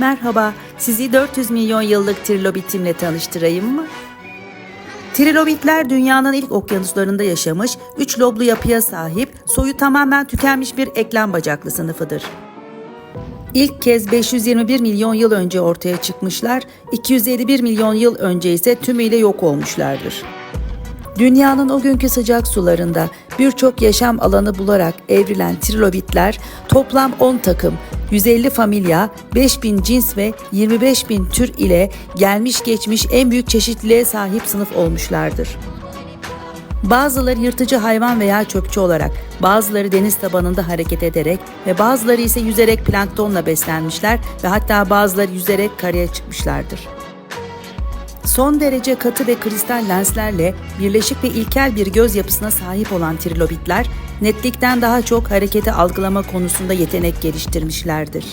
Merhaba, sizi 400 milyon yıllık trilobitimle tanıştırayım mı? Trilobitler dünyanın ilk okyanuslarında yaşamış, üç loblu yapıya sahip, soyu tamamen tükenmiş bir eklem bacaklı sınıfıdır. İlk kez 521 milyon yıl önce ortaya çıkmışlar, 251 milyon yıl önce ise tümüyle yok olmuşlardır. Dünyanın o günkü sıcak sularında birçok yaşam alanı bularak evrilen trilobitler toplam 10 takım, 150 familya, 5000 cins ve 25 bin tür ile gelmiş geçmiş en büyük çeşitliliğe sahip sınıf olmuşlardır. Bazıları yırtıcı hayvan veya çöpçü olarak, bazıları deniz tabanında hareket ederek ve bazıları ise yüzerek planktonla beslenmişler ve hatta bazıları yüzerek karaya çıkmışlardır. Son derece katı ve kristal lenslerle birleşik ve ilkel bir göz yapısına sahip olan trilobitler, netlikten daha çok hareketi algılama konusunda yetenek geliştirmişlerdir.